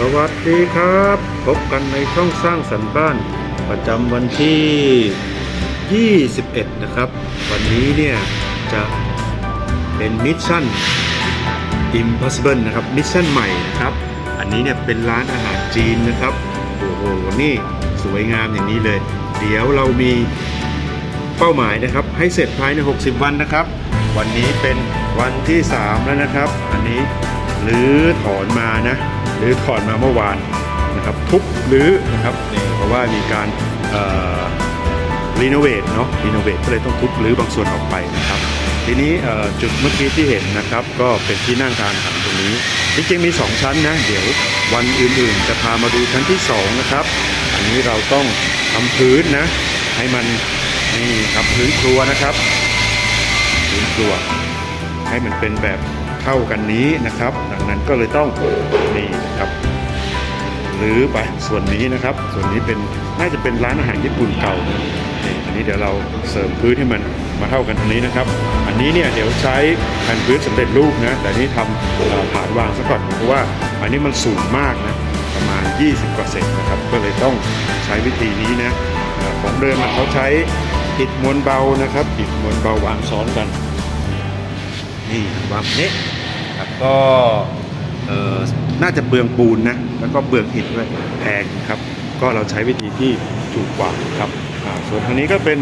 สวัสดีครับ พบกันในช่องสร้างสรรค์บ้าน ประจำวันที่ 21 นะครับ วันนี้เนี่ยจะเป็นมิชชั่น Impossible นะครับมิชชั่นใหม่นะครับ อันนี้เนี่ยเป็นร้านอาหารจีนนะครับ โอ้โห นี่สวยงามอย่างนี้เลย เดี๋ยวเรามีเป้าหมายนะครับ ให้เสร็จภายใน 60 วันนะครับ วันนี้เป็นวันที่ 3 แล้วนะครับ อันนี้หรือถอนมานะ หรือถอนมาเมื่อวานนะครับทุบหรือนะครับนี่เพราะว่ามีการรีโนเวทเนาะรีโนเวทก็เลยต้องทุบหรือบางส่วนออกไปนะครับ ทีนี้จุดเมื่อกี้ที่เห็นนะครับ ก็เป็นที่นั่งทานอาหารตรงนี้ จริงๆมี 2 ชั้นนะ เดี๋ยววันอื่นๆ จะพามาดูชั้นที่ 2 นะครับ อันนี้เราต้องทำพื้นนะ ให้มันนี่ครับพื้นครัวนะครับพื้นครัวให้มันเป็นแบบ เท่ากันนี้นะครับ ดังนั้นก็เลยต้องนี่นะครับหรือไปส่วนนี้นะครับ ส่วนนี้เป็นน่าจะเป็นร้านอาหารญี่ปุ่นเก่านะนี่อันนี้เดี๋ยวเราเสริมพื้นให้มันมาเท่ากันตรงนี้นะครับ อันนี้เนี่ยเดี๋ยวใช้แผ่นพื้นสำเร็จรูปนะแต่นี่ทำเอ่านวางซะก่อนเพราะว่าอันนี้มันสูงมากนะประมาณ 20กว่าเซนนะครับก็เลยต้องใช้วิธีนี้นะของเดิมเขาใช้อิฐมวลเบานะครับอิฐมวลเบาวางซ้อนกัน นี่วางนี้ ก็เออน่าจะเบืองปูนนะแล้วก็เบืองอิฐด้วยแพงครับ ก็เราใช้วิธีที่ถูกกว่าครับส่วนทางนี้ก็เป็น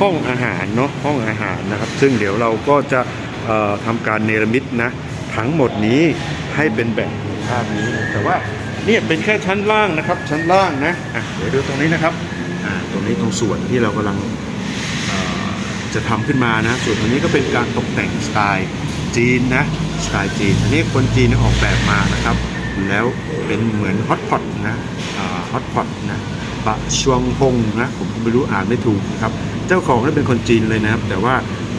ห้องอาหารเนาะห้องอาหารนะครับ ซึ่งเดี๋ยวเราก็จะเอ่อทำการเนรมิตนะทั้งหมดนี้ให้เป็นแบบภาพนี้ แต่ว่าเนี่ยเป็นแค่ชั้นล่างนะครับ ชั้นล่างนะะเดี๋ยวดูตรงนี้นะครับตรงนี้ตรงส่วนที่เรากำลังจะทำขึ้นมานะ ส่วนตรงนี้ก็เป็นการตกแต่งสไตล์จีนนะ สไตล์จีนอันนี้คนจีนออกแบบมานะครับ แล้วเป็นเหมือนฮอตพอตนะฮอตพอตนะบะชวงฮงนะผมไม่รู้อ่านไม่ถูกนะครับ เจ้าของนี่เป็นคนจีนเลยนะครับ แต่ว่า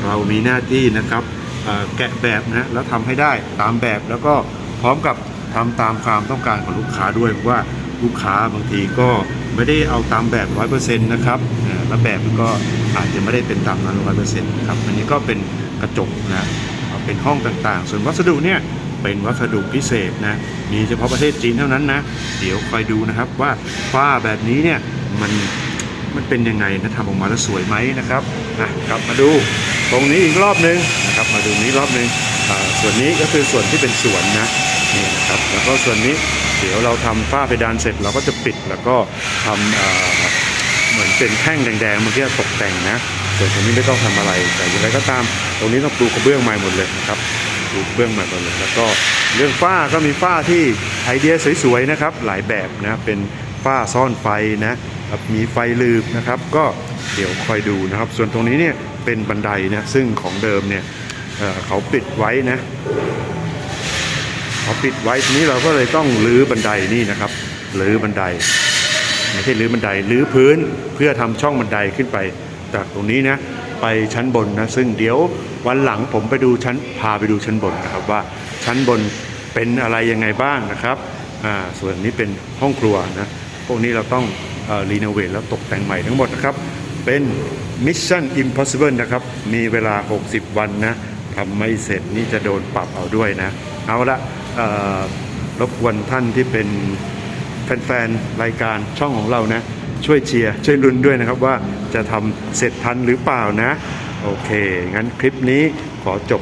เรามีหน้าที่นะครับแกะแบบนะแล้วทำให้ได้ตามแบบแล้วก็พร้อมกับทำตามความต้องการของลูกค้าด้วยเพราะว่าลูกค้าบางทีก็ไม่ได้เอาตามแบบ 100%นะครับแล้วแบบมันก็อาจจะไม่ได้เป็นตามนั้น100%นะครับอันนี้ก็เป็นกระจกนะ เป็นห้องต่างๆ ส่วนวัสดุเนี่ยเป็นวัสดุพิเศษนะ มีเฉพาะประเทศจีนเท่านั้นนะ เดี๋ยวคอยดูนะครับว่าฝ้าแบบนี้เนี่ยมันมันเป็นยังไงนะทำออกมาแล้วสวยไหมนะครับอะกลับมาดูตรงนี้อีกรอบหนึงนะครับมาดูนี้รอบหนึงอ่าส่วนนี้ก็คือส่วนที่เป็นสวนนะนี่นะครับแล้วก็ส่วนนี้เดี๋ยวเราทำฝ้าเพดานเสร็จเราก็จะปิดแล้วก็ทำเอ่อเหมือนเป็นแท่งแดงๆเมื่อกี้ตกแต่งนะ ส่วนตรงนี้ไม่ต้องทำอะไร แต่อย่างไรก็ตาม ตรงนี้ต้องปูกระเบื้องใหม่หมดเลยนะครับปูกระเบื้องใหม่หมดเลย แล้วก็เรื่องฝ้าก็มีฝ้าที่ไอเดียสวยๆนะครับ หลายแบบนะเป็นฝ้าซ่อนไฟนะมีไฟลืบนะครับ ก็เดี๋ยวคอยดูนะครับ ส่วนตรงนี้เนี่ยเป็นบันไดนะซึ่งของเดิมเนี่ยเเขาปิดไว้นะเขาปิดไว้ทีนี้เราก็เลยต้องรื้อบันไดนี่นะครับรื้อบันไดไม่ใช่รื้อบันไดรื้อพื้นเพื่อทำช่องบันไดขึ้นไป จากตรงนี้นะไปชั้นบนนะซึ่งเดี๋ยววันหลังผมไปดูชั้นพาไปดูชั้นบนนะครับว่าชั้นบนเป็นอะไรยังไงบ้างนะครับอ่าส่วนนี้เป็นห้องครัวนะพวกนี้เราต้องรีโนเวทแล้วตกแต่งใหม่ทั้งหมดนะครับ เป็น Mission Impossible นะครับ มีเวลา 60 วันนะทำไม่เสร็จนี่จะโดนปรับเอาด้วยนะ เอาละรบกวนท่านที่เป็นแฟนๆ รายการช่องของเรานะ ช่วยเชียร์ ช่วยลุ้นด้วยนะครับว่า จะทำเสร็จทันหรือเปล่านะ โอเค งั้นคลิปนี้ขอจบ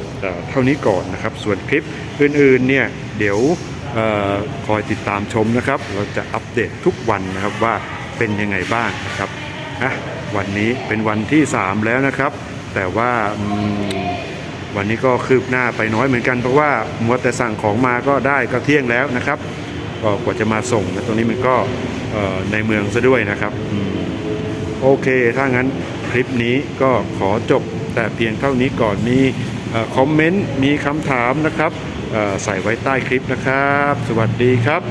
เท่านี้ก่อนนะครับ ส่วนคลิปอื่นๆเนี่ยเดี๋ยวออคอยติดตามชมนะครับ เราจะอัปเดตทุกวันนะครับว่าเป็นยังไงบ้างนะครับอะวันนี้เป็นวันที่ 3 แล้วนะครับ แต่ว่าวันนี้ก็คืบหน้าไปน้อยเหมือนกันเพราะว่ามัวแต่สั่งของมาก็ได้ก็เที่ยงแล้วนะครับก็กว่าจะมาส่งนะตรงนี้มันก็ในเมืองซะด้วยนะครับอืม โอเค ถ้างั้นคลิปนี้ก็ขอจบแต่เพียงเท่านี้ก่อนมีอคอมเมนต์มีคำถามนะครับใส่ไว้ใต้คลิปนะครับ สวัสดีครับ